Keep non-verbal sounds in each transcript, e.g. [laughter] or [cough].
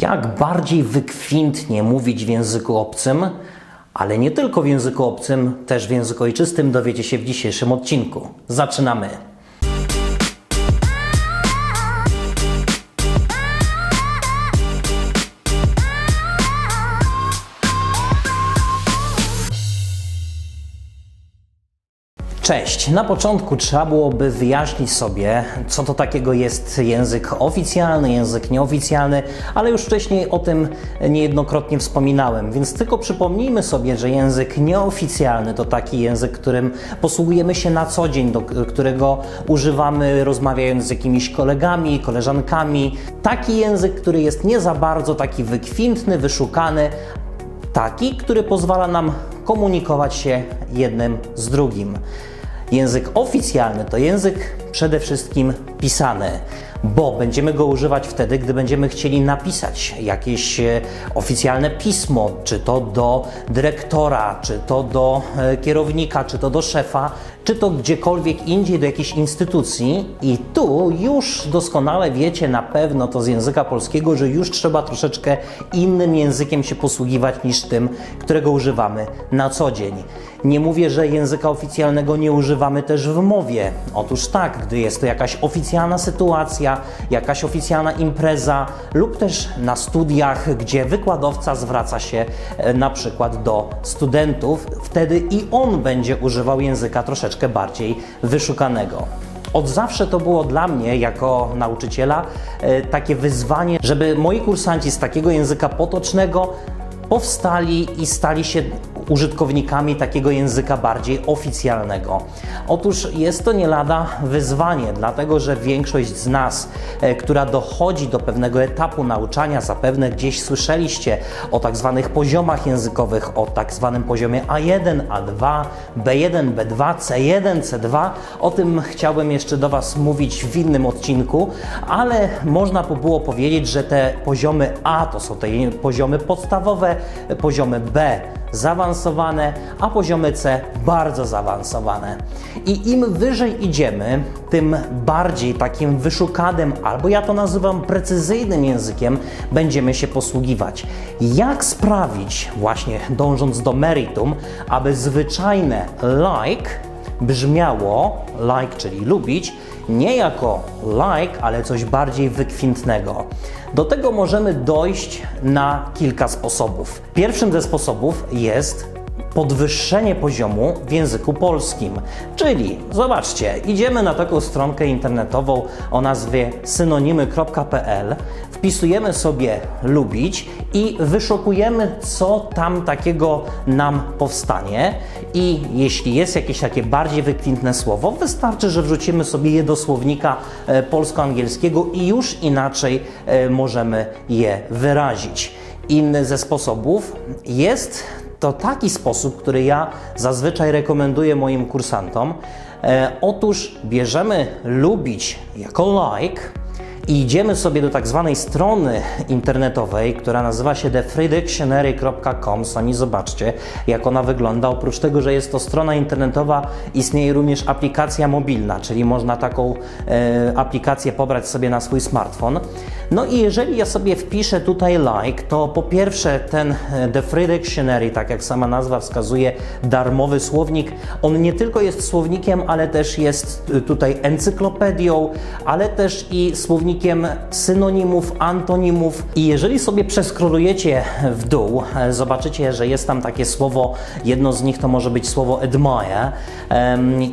Jak bardziej wykwintnie mówić w języku obcym, ale nie tylko w języku obcym, też w języku ojczystym dowiecie się w dzisiejszym odcinku. Zaczynamy! Cześć. Na początku trzeba byłoby wyjaśnić sobie, co to takiego jest język oficjalny, język nieoficjalny, ale już wcześniej o tym niejednokrotnie wspominałem, więc tylko przypomnijmy sobie, że język nieoficjalny to taki język, którym posługujemy się na co dzień, do którego używamy rozmawiając z jakimiś kolegami, koleżankami. Taki język, który jest nie za bardzo taki wykwintny, wyszukany, taki, który pozwala nam komunikować się jednym z drugim. Język oficjalny to język przede wszystkim pisany, bo będziemy go używać wtedy, gdy będziemy chcieli napisać jakieś e, oficjalne pismo, czy to do dyrektora, czy to do e, kierownika, czy to do szefa, czy to gdziekolwiek indziej do jakiejś instytucji. I tu już doskonale wiecie na pewno to z języka polskiego, że już trzeba troszeczkę innym językiem się posługiwać niż tym, którego używamy na co dzień. Nie mówię, że języka oficjalnego nie używamy też w mowie. Otóż tak, gdy jest to jakaś oficjalna sytuacja, jakaś oficjalna impreza lub też na studiach, gdzie wykładowca zwraca się e, na przykład do studentów, wtedy i on będzie używał języka troszeczkę bardziej wyszukanego. Od zawsze to było dla mnie, jako nauczyciela, e, takie wyzwanie, żeby moi kursanci z takiego języka potocznego powstali i stali się użytkownikami takiego języka bardziej oficjalnego. Otóż jest to nie lada wyzwanie, dlatego że większość z nas, e, która dochodzi do pewnego etapu nauczania, zapewne gdzieś słyszeliście o tak zwanych poziomach językowych, o tak zwanym poziomie A1, A2, B1, B2, C1, C2. O tym chciałbym jeszcze do Was mówić w innym odcinku, ale można by było powiedzieć, że te poziomy A to są te poziomy podstawowe, poziomy B zaawansowane, a poziomy C bardzo zaawansowane. I im wyżej idziemy, tym bardziej takim wyszukanym, albo ja to nazywam precyzyjnym językiem, będziemy się posługiwać. Jak sprawić, właśnie dążąc do meritum, aby zwyczajne like brzmiało, like czyli lubić, nie jako like, ale coś bardziej wykwintnego. Do tego możemy dojść na kilka sposobów. Pierwszym ze sposobów jest podwyższenie poziomu w języku polskim. Czyli zobaczcie, idziemy na taką stronkę internetową o nazwie synonimy.pl, wpisujemy sobie lubić i wyszukujemy, co tam takiego nam powstanie. I jeśli jest jakieś takie bardziej wykwintne słowo, wystarczy, że wrzucimy sobie je do słownika e, polsko-angielskiego i już inaczej e, możemy je wyrazić. Inny ze sposobów jest to taki sposób, który ja zazwyczaj rekomenduję moim kursantom. E, otóż bierzemy lubić jako like i idziemy sobie do tak zwanej strony internetowej, która nazywa się thefreedictionary.com. Sami zobaczcie, jak ona wygląda. Oprócz tego, że jest to strona internetowa, istnieje również aplikacja mobilna, czyli można taką e, aplikację pobrać sobie na swój smartfon. No i jeżeli ja sobie wpiszę tutaj like, to po pierwsze ten e, The Free Dictionary, tak jak sama nazwa wskazuje, darmowy słownik, on nie tylko jest słownikiem, ale też jest e, tutaj encyklopedią, ale też i słownikiem synonimów, antonimów. I jeżeli sobie przeskrolujecie w dół, e, zobaczycie, że jest tam takie słowo, jedno z nich to może być słowo admire.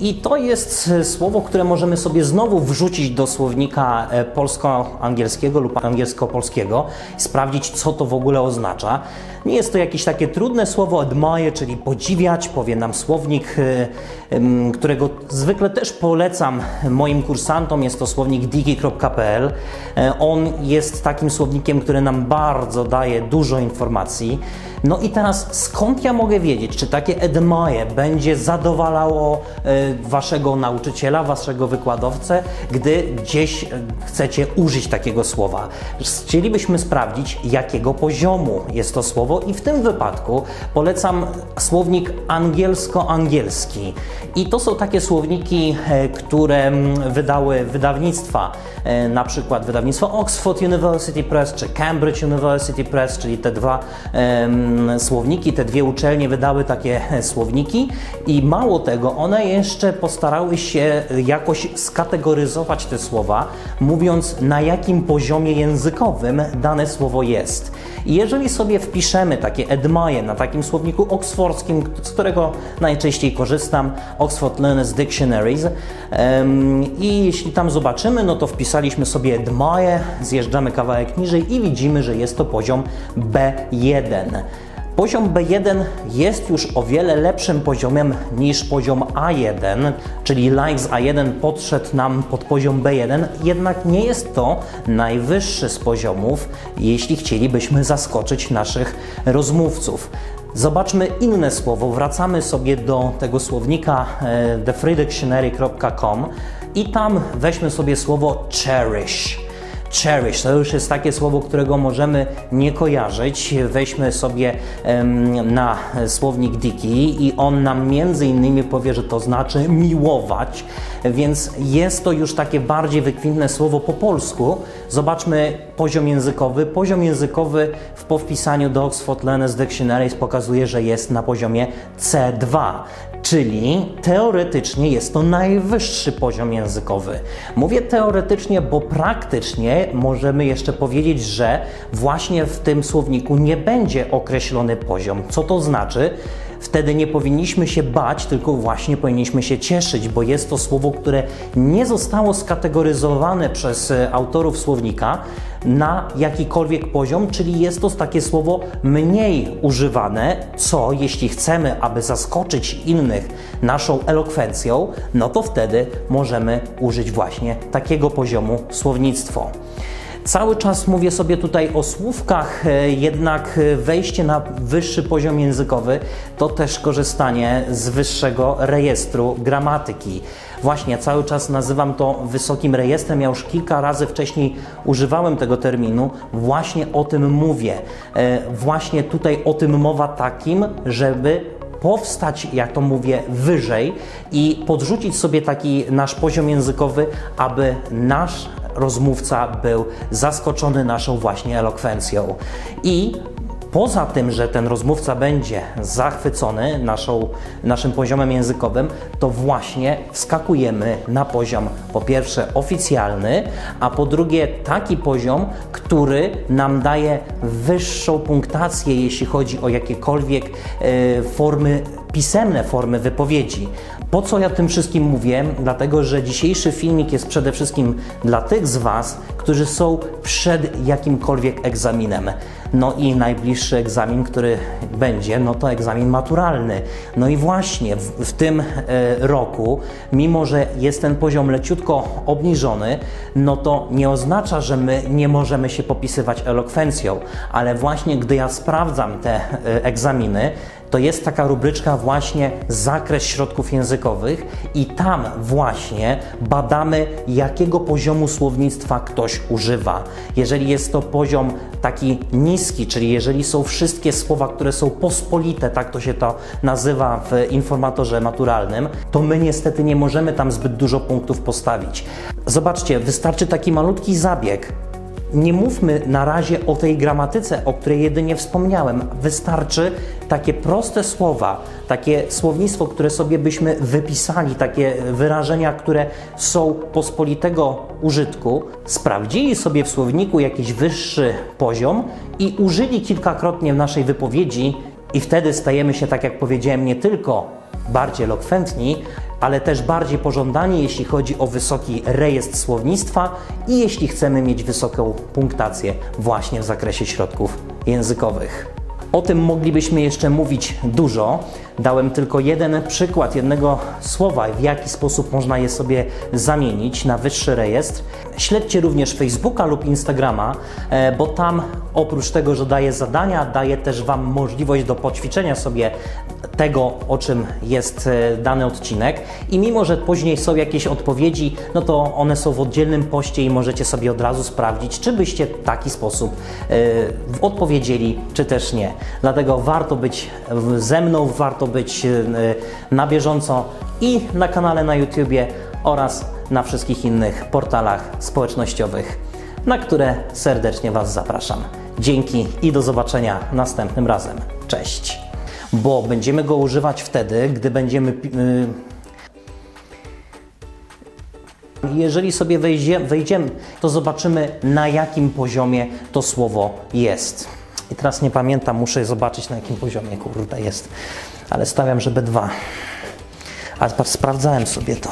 I to jest słowo, które możemy sobie znowu wrzucić do słownika polsko-angielskiego lub angielsko-polskiego sprawdzić, co to w ogóle oznacza. Nie jest to jakieś takie trudne słowo admire, czyli podziwiać, powie nam słownik, y, którego zwykle też polecam moim kursantom. Jest to słownik diki.pl. E, On jest takim słownikiem, który nam bardzo daje dużo informacji. No i teraz skąd ja mogę wiedzieć, czy takie admire będzie zadowalało e, waszego nauczyciela, waszego wykładowcę, gdy gdzieś e, chcecie użyć takiego słowa? Chcielibyśmy sprawdzić, jakiego poziomu jest to słowo i w tym wypadku polecam słownik angielsko-angielski. I to są takie słowniki, e, które mm, wydały wydawnictwa, e, na przykład wydawnictwo Oxford University Press czy Cambridge University Press, czyli te dwa em, słowniki, te dwie uczelnie wydały takie słowniki i mało tego, one jeszcze postarały się jakoś skategoryzować te słowa, mówiąc na jakim poziomie językowym dane słowo jest. Jeżeli sobie wpiszemy takie admire na takim słowniku oksfordzkim, z którego najczęściej korzystam, Oxford Learners Dictionaries, i jeśli tam zobaczymy, no to wpisaliśmy sobie admire, zjeżdżamy kawałek niżej i widzimy, że jest to poziom B1. Poziom B1 jest już o wiele lepszym poziomem niż poziom A1, czyli like z A1 podszedł nam pod poziom B1, jednak nie jest to najwyższy z poziomów, jeśli chcielibyśmy zaskoczyć naszych rozmówców. Zobaczmy inne słowo. Wracamy sobie do tego słownika e, thefreedictionary.com i tam weźmy sobie słowo cherish. Cherish to już jest takie słowo, którego możemy nie kojarzyć. Weźmy sobie na słownik Diki i on nam między innymi powie, że to znaczy miłować, więc jest to już takie bardziej wykwintne słowo po polsku. Zobaczmy poziom językowy. Poziom językowy w po wpisaniu do Oxford Learners Dictionaries pokazuje, że jest na poziomie C2. Czyli teoretycznie jest to najwyższy poziom językowy. Mówię teoretycznie, bo praktycznie możemy jeszcze powiedzieć, że właśnie w tym słowniku nie będzie określony poziom. Co to znaczy? Wtedy nie powinniśmy się bać, tylko właśnie powinniśmy się cieszyć, bo jest to słowo, które nie zostało skategoryzowane przez e, autorów słownika na jakikolwiek poziom, czyli jest to takie słowo mniej używane, co jeśli chcemy, aby zaskoczyć innych naszą elokwencją, no to wtedy możemy użyć właśnie takiego poziomu słownictwo. Cały czas mówię sobie tutaj o słówkach, e, jednak wejście na wyższy poziom językowy to też korzystanie z wyższego rejestru gramatyki. Właśnie cały czas nazywam to wysokim rejestrem. Ja już kilka razy wcześniej używałem tego terminu. Właśnie o tym mówię. E, Właśnie tutaj o tym mowa takim, żeby powstać, jak to mówię, wyżej i podrzucić sobie taki nasz poziom językowy, aby nasz rozmówca był zaskoczony naszą właśnie elokwencją. I Poza tym, że ten rozmówca będzie zachwycony naszą, naszym poziomem językowym, to właśnie wskakujemy na poziom po pierwsze oficjalny, a po drugie taki poziom, który nam daje wyższą punktację, jeśli chodzi o jakiekolwiek e, formy pisemne formy wypowiedzi. Po co ja tym wszystkim mówię? Dlatego, że dzisiejszy filmik jest przede wszystkim dla tych z Was, którzy są przed jakimkolwiek egzaminem. No i najbliższy egzamin, który będzie, no to egzamin maturalny. No i właśnie w, w tym e, roku, mimo że jest ten poziom leciutko obniżony, no to nie oznacza, że my nie możemy się popisywać elokwencją, ale właśnie gdy ja sprawdzam te e, egzaminy, to jest taka rubryczka właśnie zakres środków językowych i tam właśnie badamy, jakiego poziomu słownictwa ktoś używa. Jeżeli jest to poziom taki niski, czyli jeżeli są wszystkie słowa, które są pospolite, tak to się to nazywa w informatorze maturalnym, to my niestety nie możemy tam zbyt dużo punktów postawić. Zobaczcie, wystarczy taki malutki zabieg, nie mówmy na razie o tej gramatyce, o której jedynie wspomniałem. Wystarczy takie proste słowa, takie słownictwo, które sobie byśmy wypisali, takie wyrażenia, które są pospolitego użytku, sprawdzili sobie w słowniku jakiś wyższy poziom i użyli kilkakrotnie w naszej wypowiedzi, i wtedy stajemy się, tak jak powiedziałem, nie tylko bardziej elokwentni, ale też bardziej pożądani, jeśli chodzi o wysoki rejestr słownictwa i jeśli chcemy mieć wysoką punktację właśnie w zakresie środków językowych. O tym moglibyśmy jeszcze mówić dużo. Dałem tylko jeden przykład jednego słowa, w jaki sposób można je sobie zamienić na wyższy rejestr. Śledźcie również Facebooka lub Instagrama, e, bo tam oprócz tego, że daję zadania, daję też Wam możliwość do poćwiczenia sobie tego, o czym jest e, dany odcinek. I mimo, że później są jakieś odpowiedzi, no to one są w oddzielnym poście i możecie sobie od razu sprawdzić, czy byście w taki sposób e, odpowiedzieli, czy też nie. Dlatego warto być ze mną, warto być e, na bieżąco i na kanale na YouTubie oraz na wszystkich innych portalach społecznościowych. na które serdecznie Was zapraszam. Dzięki i do zobaczenia następnym razem. Cześć. Bo będziemy go używać wtedy, gdy będziemy. pi- y, jeżeli sobie wejdzie, wejdziemy, to zobaczymy na jakim poziomie to słowo jest. I teraz nie pamiętam, muszę zobaczyć na jakim poziomie kurde jest. Ale stawiam, że B2. Ale patrz, sprawdzałem sobie to.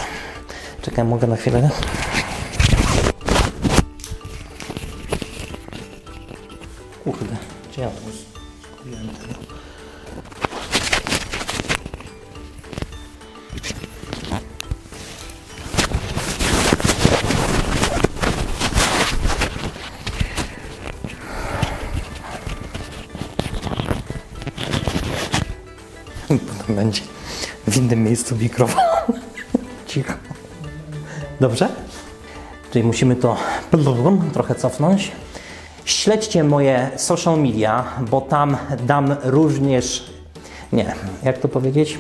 Czekaj, mogę na chwilę. Kurde, gdzie ja to zgubiłem tego? [laughs] Potem będzie w innym miejscu mikrofon. [laughs] Cicho. Dobrze? Czyli musimy to trochę cofnąć. Śledźcie moje social media, bo tam dam również. Nie, jak to powiedzieć?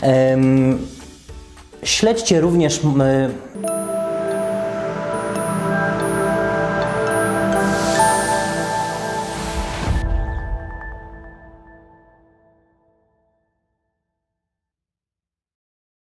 Em, śledźcie również